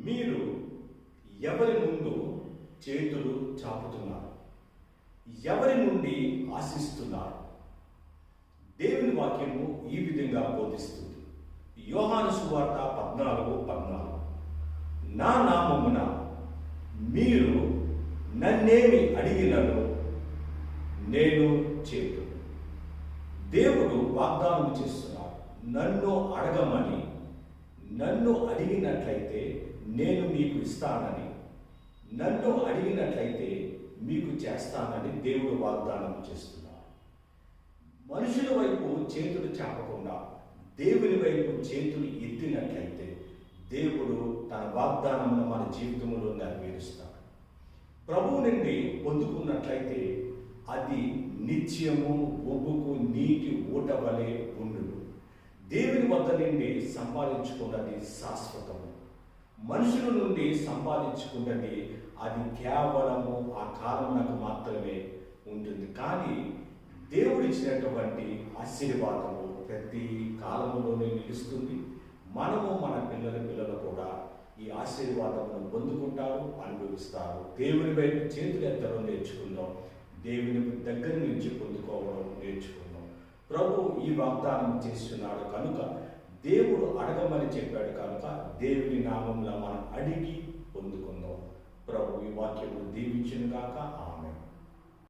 మీరు ఎవరి ముందు చేతులు చాపుతున్నారు? ఎవరి నుండి ఆశిస్తున్నారు? దేవుని వాక్యము ఈ విధంగా బోధిస్తుంది. యోహాను సువార్త పద్నాలుగు పద్నాలుగు. నా నామమున మీరు నన్నేమి అడిగినను నేను చేతు దేవుడు వాగ్దానం చేస్తున్నాడు. నన్ను అడగమని నన్ను అడిగినట్లయితే నేను మీకు ఇస్తానని నన్ను అడిగినట్లయితే మీకు చేస్తానని దేవుడు వాగ్దానం చేస్తున్నాడు. మనుషుల వైపు చేతులు చాపకుండా దేవుని వైపు చేతులు ఎత్తినట్లయితే దేవుడు తన వాగ్దానమును మన జీవితంలో నెరవేరుస్తాడు. ప్రభువు నుండి పొందుకున్నట్లయితే అది నిత్యము ఒగ్గుకు దేవుని వద్ద నుండి సంపాదించుకున్నది శాశ్వతము. మనుషుల నుండి సంపాదించుకున్నది అది కేవలము ఆ కాలమునకు మాత్రమే ఉంటుంది. కానీ దేవుడిచ్చినటువంటి ఆశీర్వాదము ప్రతి కాలంలోనే నిలుస్తుంది. మనము మన పిల్లల పిల్లలు కూడా ఈ ఆశీర్వాదమును పొందుకుంటారు అనుభవిస్తారు. దేవుని వైపు చేతులు ఎత్తడం నేర్చుకుందాం. దేవుని దగ్గర నుంచి పొందుకోవడం నేర్చుకుందాం. ప్రభు ఈ వాగ్దానం చేస్తున్నాడు కనుక దేవుడు అడగమని చెప్పాడు కనుక దేవుని నామంలో మనం అడిగి పొందుకుందాం. ప్రభు ఈ వాక్యము దీవించిన కాక